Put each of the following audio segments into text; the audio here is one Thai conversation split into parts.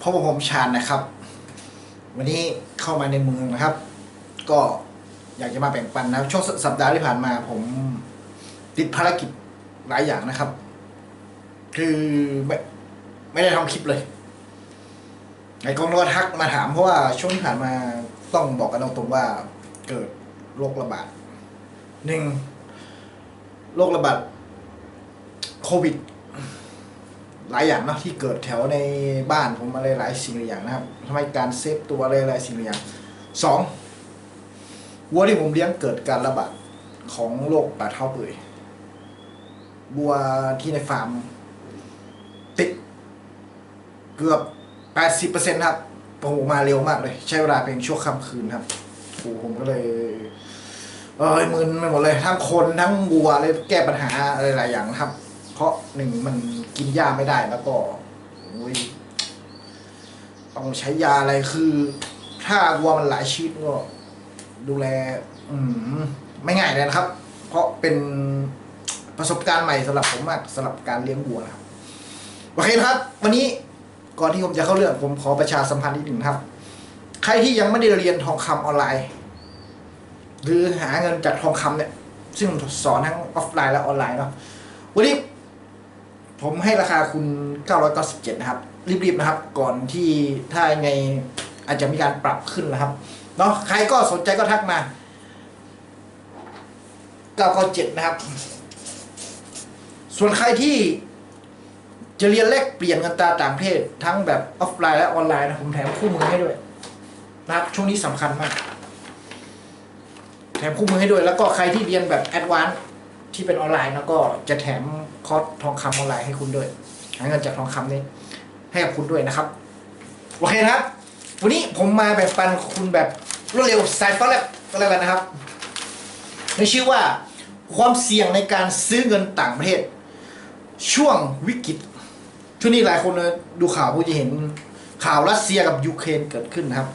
พบกับผมชาญนะครับ วันนี้เข้ามาในเมืองนะครับ ก็อยากจะมาแบ่งปันนะช่วงสัปดาห์ที่ผ่านมา ผมติดภารกิจหลายอย่างนะครับ คือไม่ไม่ได้ทำคลิปเลยไอ้กองก็ทักมาถามเพราะว่าช่วงที่ผ่านมาต้องบอกกันตรงๆว่าเกิดโรคระบาดหนึ่งโรคระบาดโควิด หลายอย่างนะที่เกิดแถวในบ้านผมอะไรหลายสิ่งหลายอย่างนะครับทำให้การเซฟตัวอะไรหลายสิ่งหลายอย่างสองวัวที่ผมเลี้ยงเกิดการระบาดของโรคปลาเท้าเปื่อยวัวที่ในฟาร์มติดเกือบแปดสิบเปอร์เซ็นต์ครับโอ้โหมาเร็วมากเลย ใช้เวลาเพียงชั่วค่ำคืนครับโอ้ผมก็เลย เอ้ยมึนไปหมดเลย ทั้งคนทั้งวัวเลยแก้ปัญหาอะไรหลายอย่างครับ เพราะหนึ่งมันกินยาไม่ได้แล้วก็โอ้ยต้องใช้ยาอะไรคือ ถ้าวัวมันหลายชีวิตก็ ดูแล อืมไม่ง่ายเลยนะครับ เพราะเป็นประสบการณ์ใหม่สำหรับผมมากสำหรับการเลี้ยงวัวนะครับโอเคนะครับ วันนี้ก่อนที่ผมจะเข้าเรื่องผมขอประชาสัมพันธ์นิดหนึ่งครับ ใครที่ยังไม่ได้เรียนทองคำออนไลน์ หรือหาเงินจากทองคำเนี่ย ซึ่งสอนทั้งออฟไลน์และออนไลน์เนาะวันนี้ ผมให้ราคาคุณ 997 นะครับ รีบๆนะครับ ก่อนที่ถ้าไงอาจจะมีการปรับขึ้นนะครับ เนาะใครก็สนใจก็ทักมา 997 นะครับ ส่วนใครที่จะเรียนแลกเปลี่ยนกันตาต่างประเทศ ทั้งแบบออฟไลน์และออนไลน์นะ ผมแถมคู่มือให้ด้วย นะครับ ช่วงนี้สำคัญมาก แถมคู่มือให้ด้วย แล้วก็ใครที่เรียนแบบแอดวานซ์ ที่เป็นออนไลน์แล้วก็จะแถมคอร์สทองคำออนไลน์ให้คุณด้วยหาเงินจากทองคำนี้ ให้กับคุณด้วยนะครับ โอเคนะครับ วันนี้ผมมาแบ่งปันคุณแบบรวดเร็วสายฟ้าแลบก็แล้วกันนะครับในชื่อว่าความเสี่ยงในการซื้อเงินต่างประเทศ ช่วงวิกฤตช่วงนี้หลายคนดูข่าวผู้จะเห็นข่าวรัสเซียกับยูเครนเกิดขึ้นนะครับ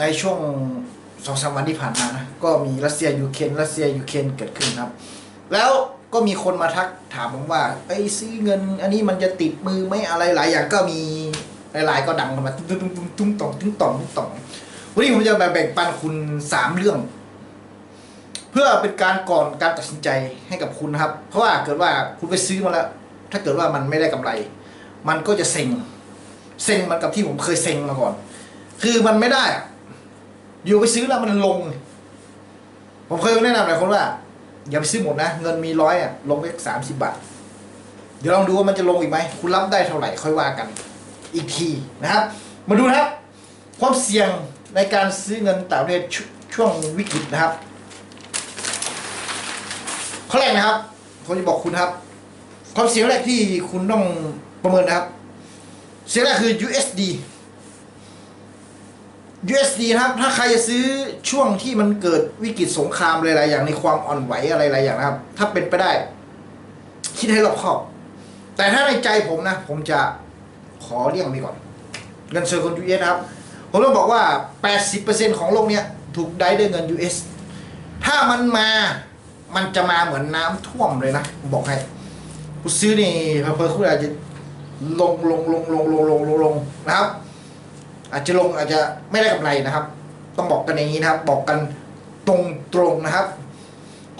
ในช่วง สองสามวันที่ผ่านมานะ ก็มีรัสเซียยูเครนรัสเซียยูเครนเกิดขึ้นครับ แล้วก็มีคนมาทักถามผมว่าไอ้ซื้อเงิน อันนี้มันจะติดมือไหมอะไรหลายอย่างก็มีหลายๆก็ดังมาตุ้มตุ้มตุ้มตุ้มต่องตุ้มต่องตุ้มต่องวันนี้ผมจะมาแบ่งปันคุณสามเรื่อง เพื่อเป็นการก่อนการตัดสินใจให้กับคุณนะครับ เพราะว่าเกิดว่าคุณไปซื้อมาแล้ว ถ้าเกิดว่ามันไม่ได้กำไร มันก็จะเซ็งเซ็งมันกับที่ผมเคยเซ็งมาก่อน คือมันไม่ได้ อยู่ไปซื้อแล้วมันลง ผมเคยแนะนำหลายคนว่า อย่าไปซื้อหมดนะ เงินมีร้อยอะลงไปสามสิบบาท เดี๋ยวลองดูว่ามันจะลงอีกไหม คุณรับได้เท่าไหร่ค่อยว่ากัน อีกทีนะครับ มาดูนะครับ ความเสี่ยงในการซื้อเงินต่างประเทศชช่วงวิกฤตนะครับข้อแรกนะครับผมจะบอกคุณครับ ความเสี่ยงแรกที่คุณต้องประเมินนะครับ เสี่ยงแรกคือ USD USD นะครับ ถ้าใครจะซื้อช่วงที่มันเกิดวิกฤตสงครามหลายๆอย่างในความอ่อนไหวอะไรหลายอย่างนะครับ ถ้าเป็นไปได้ คิดให้รอบคอบ แต่ถ้าในใจผมนะ ผมจะขอเลี่ยงไปก่อน เงินเซอร์คน US นะครับ ผมต้องบอกว่า 80%ของโลกเนี้ยถูกได้ด้วยเงิน US ถ้ามันมามันจะมาเหมือนน้ำท่วมเลยนะผมบอกให้คุซื้อนี่เพิ่มคุณอาจจะลงลงลงลงลงลงลงนะครับ อาจจะลงอาจจะไม่ได้กำไรนะครับ ต้องบอกกันอย่างนี้นะครับ บอกกันตรงตรงๆนะครับ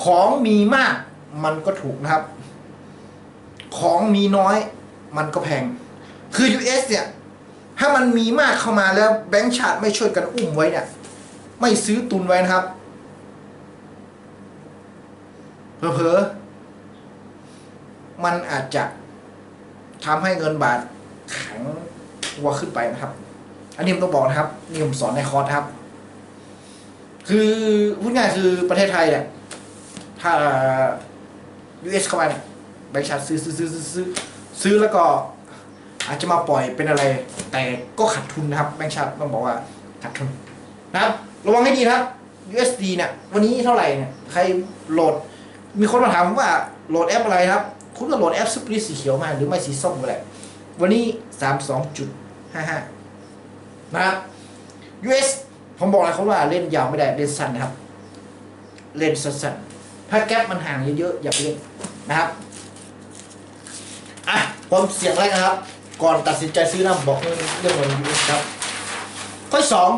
ของมีมากมันก็ถูกนะครับ ของมีน้อยมันก็แพง คือ US เนี่ย ถ้ามันมีมากเข้ามาแล้วแบงก์ชาติไม่ช่วยกันอุ้มไว้เนี่ย ไม่ซื้อตุนไว้นะครับเผลอๆมันอาจจะทำให้เงินบาทแข็งตัวขึ้นไปนะครับ อันนี้ผมต้องบอกนะครับ นี่ผมสอนในคอร์สครับ คือพูดง่ายคือประเทศไทยเนี่ยถ้า US เข้ามาเนี่ยแบงค์ชาติซื้อซื้อซื้อซื้อซื้อซื้อแล้วก็อาจจะมาปล่อยเป็นอะไร แต่ก็ขาดทุนนะครับ แบงค์ชาติต้องบอกว่าขาดทุนนะครับ ระวังให้ดีนะครับ USD เนี่ยวันนี้เท่าไหร่เนี่ยใครโหลด มีคนมาถามผมว่าโหลดแอปอะไรครับ คุณก็โหลดแอปสปริตสีเขียวมาหรือไม่สีส้มก็ได้วันนี้สามสองจุดห้าห้า นะครับ US ผมบอกเลยเขาว่าเล่นยาวไม่ได้เล่นสั้นนะครับ เล่นสั้นๆถ้าแก๊ปมันห่างเยอะๆอย่าไปเล่นนะครับอะความเสี่ยงแรกนะครับ ก่อนตัดสินใจซื้อนะบอกเรื่องเรื่องวันนี้ครับข้อสอง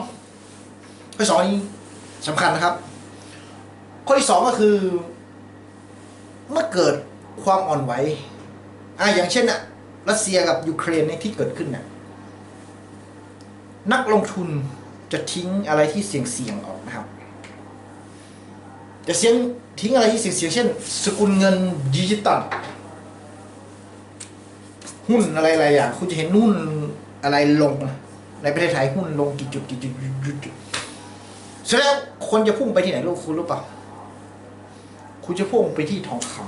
ข้อสองนี้สำคัญนะครับ ข้อที่สองก็คือ เมื่อเกิดความอ่อนไหวอ่าอย่างเช่นอะรัสเซียกับยูเครนเนี่ยที่เกิดขึ้นน่ะ นักลงทุนจะทิ้งอะไรที่เสี่ยงเสี่ยงๆออกนะครับจะเสี่ยงทิ้งอะไรที่เสี่ยงเสี่ยงเช่น สกุลเงินดิจิตอลหุ้นอะไรหลายอย่างคุณจะเห็นหุ้นอะไรลง ในประเทศไทยหุ้นลงกี่จุดกี่จุดจุดเสแล้วคนจะพุ่งไปที่ไหนรู้คุณรู้เปล่าคุณจะพุ่งไปที่ทองคำ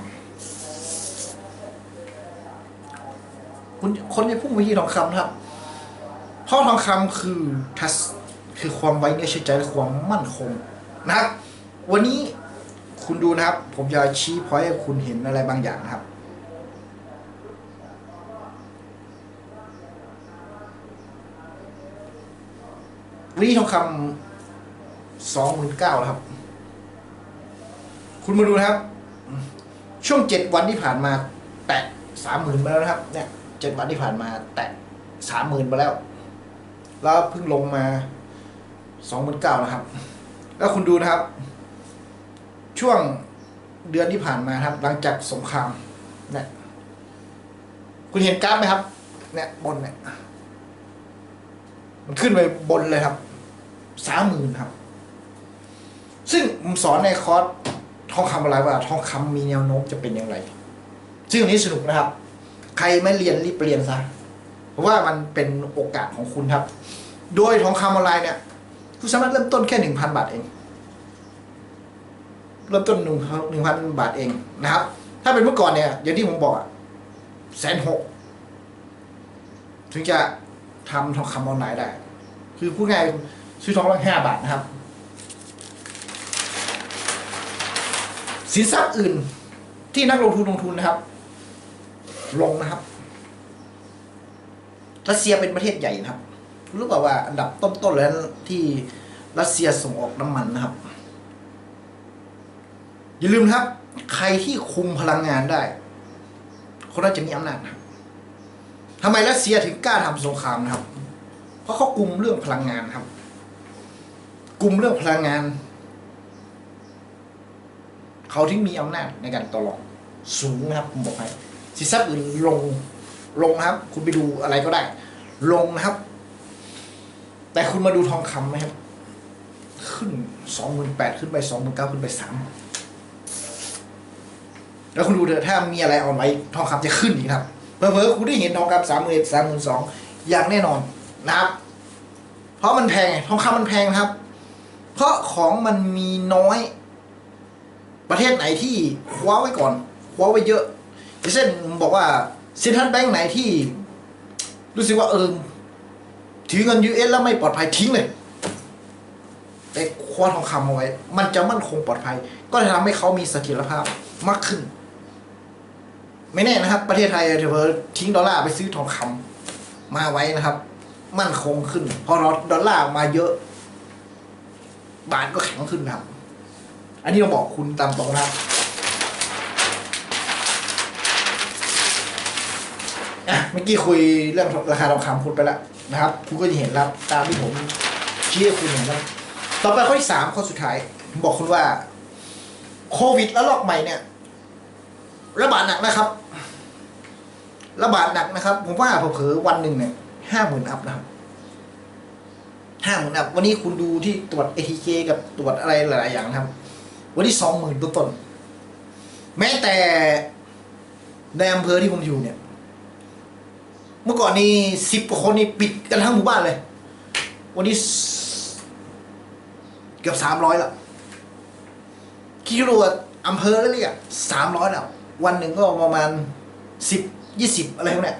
คุณคนจะพุ่งไปที่ทองคำครับ พราะทองคำคือทัสคือความไว้เนื้อเชื่อใจและความมั่นคงนะครับ วันนี้คุณดูนะครับ ผมจะชี้พอยให้คุณเห็นอะไรบางอย่างนะครับ วันนี้ทองคำสองหมื่นเก้าแล้วครับ คุณมาดูนะครับ ช่วงเจ็ดวันที่ผ่านมา แตะสามหมื่นมาแล้วนะครับ เนี่ยเจ็ดวันที่ผ่านมา แตะสามหมื่นมาแล้ว แล้วเพิ่งลงมาสองหมื่นเก้านะครับ แล้วคุณดูนะครับ ช่วงเดือนที่ผ่านมาครับ หลังจากสงครามเนี่ยคุณเห็นกราฟไหมครับ เนี่ยบนเนี่ย มันขึ้นไปบนเลยครับสามหมื่นครับ ซึ่งผมสอนในคอร์สทองคำอะไรว่า ทองคำมีแนวโน้มจะเป็นอย่างไร ซึ่งอันนี้สนุกนะครับ ใครไม่เรียนรีบเรียนซะ ราะว่ามันเป็นโอกาสของคุณครับ โดยทองคำออนไลน์เนี่ย คุณสามารถเริ่มต้นแค่หนึ่งพันบาทเอง เริ่มต้นหนึ่งหนึ่งพันบาทเองนะครับ ถ้าเป็นเมื่อก่อนเนี่ย อย่างที่ผมบอกอะแสนหกถึงจะทำทองคำออนไลน์ได้ คือพูดง่ายซื้อทองละห้าบาทนะครับ สินทรัพย์อื่นที่นักลงทุนลงทุนนะครับ ลงนะครับ รัสเซียเป็นประเทศใหญ่นะครับรู้เปล่าว่าอันดับต้นๆแล้วที่รัสเซียส่งออกน้ำมันนะครับ อย่าลืมนะครับ ใครที่คุมพลังงานได้ คนนั้นจะมีอำนาจนะครับทำไมรัสเซียถึงกล้าทำสงครามนะครับ เพราะเขากลุ่มเรื่องพลังงานครับ กลุ่มเรื่องพลังงาน เขาถึงมีอำนาจในการต่อรองสูงนะครับผมบอกให้สินทรัพย์อื่นลง ลงนะครับ คุณไปดูอะไรก็ได้ ลงนะครับ แต่คุณมาดูทองคำไหมครับ ขึ้นสองหมื่นแปดขึ้นไปสองหมื่นเก้าขึ้นไปสามแล้วคุณดูเถอะถ้ามีอะไรอ่อนไหวทองคำจะขึ้นอีกครับเพอเพอๆคุณได้เห็นทองคำสามหมื่นสามหมื่นสองอย่างแน่นอนนะครับ เพราะมันแพงทองคำมันแพงนะครับ เพราะของมันมีน้อย ประเทศไหนที่คว้าไว้ก่อนคว้าไว้เยอะอย่างเช่นผมบอกว่า ซ็นทรัลแบงก์ไหนที่ รู้สึกว่าเออถือเงินยูเอสแล้วไม่ปลอดภัยทิ้งเลยแต่คว้าทองคำเอาไว้ มันจะมั่นคงปลอดภัย ก็จะทำให้เขามีเสถียรภาพมากขึ้น ไม่แน่นะครับ ประเทศไทยเดี๋ยวทิ้งดอลลาร์ไปซื้อทองคำมาไว้นะครับ มั่นคงขึ้น พอดอลลาร์มาเยอะ บาทก็แข็งขึ้นนะครับ อันนี้เราบอกคุณตามตรงนะครับ อะเมื่อกี้คุยเรื่องราคาทองคำคุณไปแล้วนะครับ คุณก็จะเห็นแล้วตามที่ผมชี้ให้คุณเห็นแล้วต่อไปข้อที่สามข้อสุดท้ายผมบอกคุณว่า โควิดแล้วลอกใหม่เนี่ย ระบาดหนักนะครับ ระบาดหนักนะครับ ผมว่าเผลอวันหนึ่งเนี่ยห้าหมื่นอัพนะครับห้าหมื่นอัพวันนี้คุณดูที่ตรวจ ATK กับตรวจอะไรหลาย ๆ อย่างนะครับ วันที่สองหมื่นต้นๆแม้แต่ในอำเภอที่ผมอยู่เนี่ย มื่อก่อนนี้สิบกว่าคนนี่ปิดกันทั้งหมู่บ้านเลย วันนี้เกือบสามร้อยแล้วคิดดูว่าอำเภอแล้วเนี่ยสามร้อยแล้ว วันหนึ่งก็ประมาณสิบยี่สิบอะไรพวกเนี้ย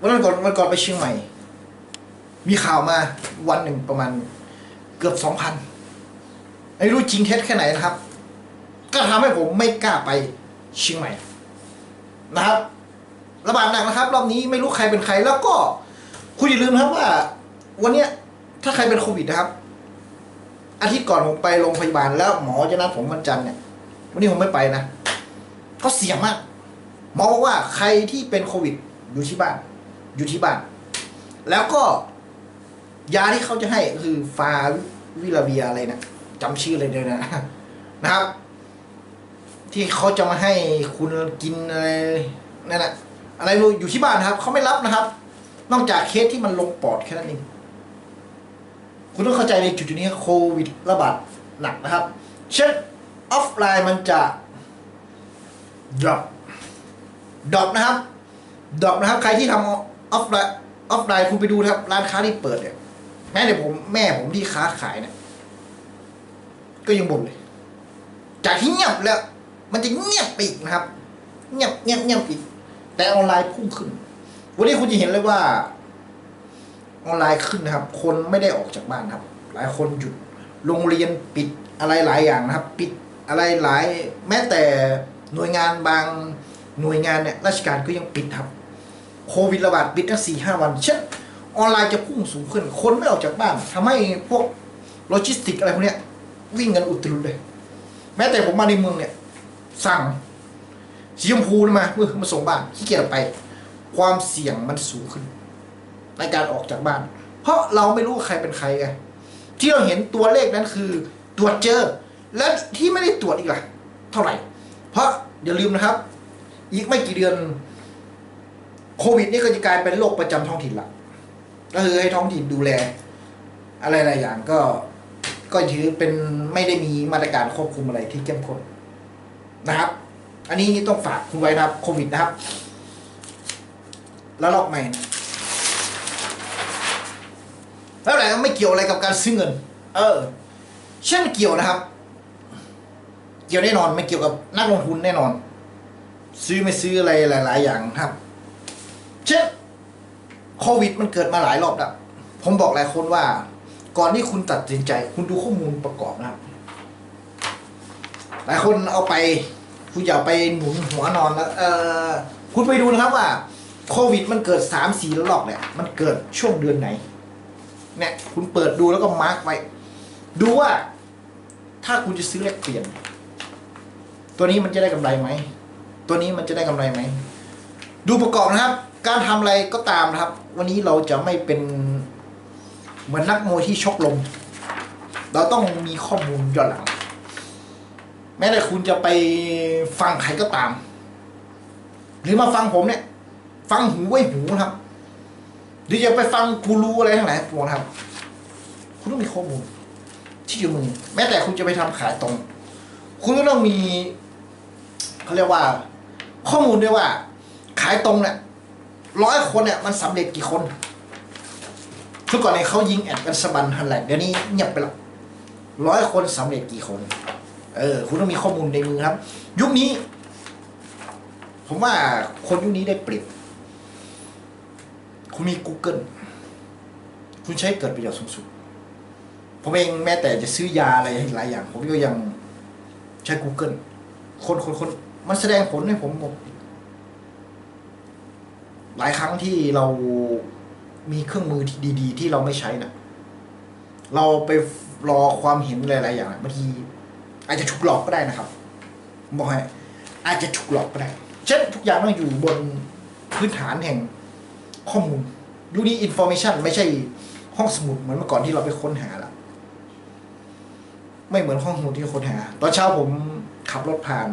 วันก่อนวันก่อนไปเชียงใหม่ มีข่าวมาวันหนึ่งประมาณเกือบสองพันไม่รู้จริงเท็จแค่ไหนนะครับ ก็ทำให้ผมไม่กล้าไปเชียงใหม่นะครับ ระบาดหนักนะครับ รอบนี้ไม่รู้ใครเป็นใคร แล้วก็คุณอย่าลืมนะครับว่า วันเนี้ยถ้าใครเป็นโควิดนะครับ อาทิตย์ก่อนผมไปโรงพยาบาลแล้วหมอจะนัดผมวันจันทร์เนี่ย วันนี้ผมไม่ไปนะเพราเสี่ยงมาก หมอบอกว่าใครที่เป็นโควิดอยู่ที่บ้าน อยู่ที่บ้าน แล้วก็ ยาที่เขาจะให้ก็คือฟาวิลาเวียอะไรนะจำชื่ออะไรเดียวนะนะครับ ที่เขาจะมาให้คุณกินอะไรนั่นแหละ อะไรรู้อยู่ที่บ้านนะครับเขาไม่รับนะครับ นอกจากเคสที่มันลงปอดแค่นั้นเองคุณต้องเข้าใจในจุดนี้โควิดระบาดหนักนะครับ เช่นออฟไลน์มันจะ drop drop นะครับ drop นะครับ ใครที่ทำออฟไลน์ออฟไลน์คุณไปดูนะครับ ร้านค้าที่เปิดเนี่ยแม้แต่ผมแม่ผมที่ค้าขายเนี่ยก็ยังบ่นเลย จากที่เงียบแล้ว มันจะเงียบไปอีกนะครับ เงียบเงียบเงียบอีก แต่ออนไลน์พุ่งขึ้น วันนี้คุณจะเห็นเลยว่า ออนไลน์ขึ้นนะครับ คนไม่ได้ออกจากบ้านครับ หลายคนหยุดโรงเรียนปิดอะไรหลายอย่างนะครับ ปิดอะไรหลาย แม้แต่หน่วยงานบางหน่วยงานเนี่ยราชการก็ยังปิดครับโควิดระบาดปิดตั้งสี่ห้าวัน เช่นออนไลน์จะพุ่งสูงขึ้น คนไม่ออกจากบ้านทำให้พวกโลจิสติกอะไรพวกเนี้ยวิ่งกันอุตรุดเลย แม้แต่ผมมาในเมืองเนี่ย สั่ง สีชมพูนี่มาเมื่อมาส่งบ้านขี้เกียจออกไป ความเสี่ยงมันสูงขึ้น ในการออกจากบ้าน เพราะเราไม่รู้ว่าใครเป็นใครไงที่เราเห็นตัวเลขนั้นคือตรวจเจอ และที่ไม่ได้ตรวจอีกล่ะ เท่าไหร่ เพราะอย่าลืมนะครับ อีกไม่กี่เดือนโควิดนี่ก็จะกลายเป็นโรคประจำท้องถิ่นละก็คือให้ท้องถิ่นดูแล อะไรหลายอย่างก็ก็ถือเป็นไม่ได้มีมาตรการควบคุมอะไรที่เข้มข้นนะครับ อันนี้ต้องฝากคุณไว้นะครับโควิดนะครับ แล้วลอกใหม่แล้วอะไรไม่เกี่ยวอะไรกับการซื้อเงิน เออ เช่นเกี่ยวนะครับ เกี่ยวแน่นอนไม่เกี่ยวกับนักลงทุนแน่นอน ซื้อไม่ซื้ออะไรหลาย ๆ อย่างครับ เช่นโควิดมันเกิดมาหลายรอบแล้วผมบอกหลายคนว่า ก่อนที่คุณตัดสินใจ คุณดูข้อมูลประกอบนะครับ หลายคนเอาไป คุณอย่าไปหนุนหัวนอนแล้วเออคุณไปดูนะครับว่าโควิดมันเกิดสามสี่ระลอกเนี่ยมันเกิดช่วงเดือนไหน เนี่ยคุณเปิดดูแล้วก็มาร์กไว้ ดูว่า ถ้าคุณจะซื้อแลกเปลี่ยน ตัวนี้มันจะได้กำไรไหม ตัวนี้มันจะได้กำไรไหม ดูประกอบนะครับ การทำอะไรก็ตามนะครับ วันนี้เราจะไม่เป็นเหมือนนักมวยที่ชกลม เราต้องมีข้อมูลย้อนหลัง แม้แต่คุณจะไปฟังใครก็ตาม หรือมาฟังผมเนี่ย ฟังหูไว้หูนะครับหรือจะไปฟังกูรู้อะไรทั้งหลายปวงนะครับ คุณต้องมีข้อมูล ที่อยู่มือแม้แต่คุณจะไปทำขายตรง คุณก็ต้องมีเขาเรียกว่า ข้อมูลด้วยว่า ขายตรงเนี่ยร้อยคนเนี่ยมันสำเร็จกี่คนเมื่อก่อนเนี่ยเขายิงแอดกันสบันทันแหลกเดี๋ยวนี้เงียบไปละร้อยคนสำเร็จกี่คน เออ คุณต้องมีข้อมูลในมือครับ ยุคนี้ ผมว่าคนยุคนี้ได้เปรียบคุณมี Google คุณใช้เกิดประโยชน์สูงสุด ผมเองแม้แต่จะซื้อยาอะไรหลายอย่าง ผมก็ยังใช้ Google คนคนคนมันแสดงผลให้ผมหมดหลายครั้งที่เรามีเครื่องมือที่ดี ๆ ที่เราไม่ใช้นะเราไปรอความเห็นหลาย ๆ อย่างบางที อาจจะถูกหลอกก็ได้นะครับบอกให้อาจจะถูกหลอกก็ได้ เช่นทุกอย่างต้องอยู่บนพื้นฐานแห่งข้อมูลยุคนี้อินโฟ a t ชันไม่ใช่ห้องสมุดเหมือนเมื่อก่อนที่เราไปค้นหาละไม่เหมือนห้องสมุดที่ค้นหา ตอนเช้าผมขับรถผ่าน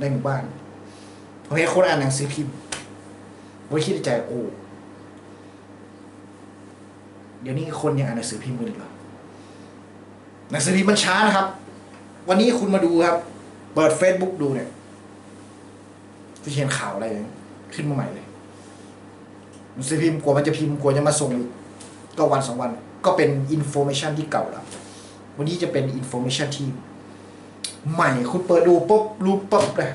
ในหมู่บ้านผมเห็นคนอ่านหนังสือพิมพ์ผมคิดในใจโอ้เดี๋ยวนี้คนยังอ่านหนังสือพิมพ์กันอีกเหรอหนังสือพิมพ์มันช้านะครับ วันนี้คุณมาดูครับ เปิด Facebook ดูเนี่ยจะเห็นข่าวอะไรขึ้นมาใหม่เลยหนังสือพิมพ์กว่ามันจะพิมพ์กว่าจะมาส่งอีกก็วันสองวัน ก็เป็นอินโฟเมชันที่เก่าแล้ววันนี้จะเป็นอินโฟเมชันที่ใหม่คุณเปิดดูปุ๊บรู้ปุ๊บเลย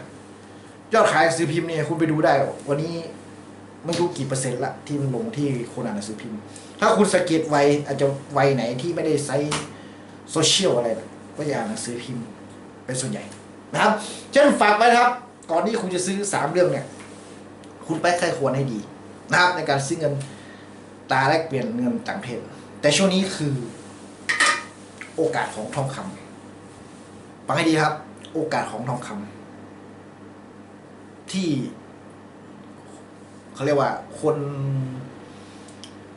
ยอดขายหนังสือพิมพ์เนี่ยคุณไปดูได้ วันนี้ไม่รู้กี่เปอร์เซ็นต์ละที่มันลงที่คนอ่านหนังสือพิมพ์ ถ้าคุณสเกตไวอาจจะไวไหนที่ไม่ได้ใช้โซเชียลอะไรนะ ก็จะอ่านหนังสือพิมพ์เป็นส่วนใหญ่นะครับเช่นฝากไว้ครับ ก่อนที่คุณจะซื้อสามเรื่องเนี่ย คุณไปใครควรให้ดีนะครับในการซื้อเงินตาแลกเปลี่ยนเงินต่างประเทศ แต่ช่วงนี้คือโอกาสของทองคำฟังให้ดีครับ โอกาสของทองคำที่เขาเรียกว่าคน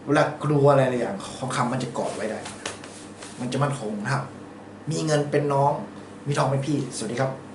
เวลากลัวอะไรอย่างทองคำมันจะกอดไว้ได้ มันจะมั่นคงนะครับ มีเงินเป็นน้อง มีทองเป็นพี่ สวัสดีครับ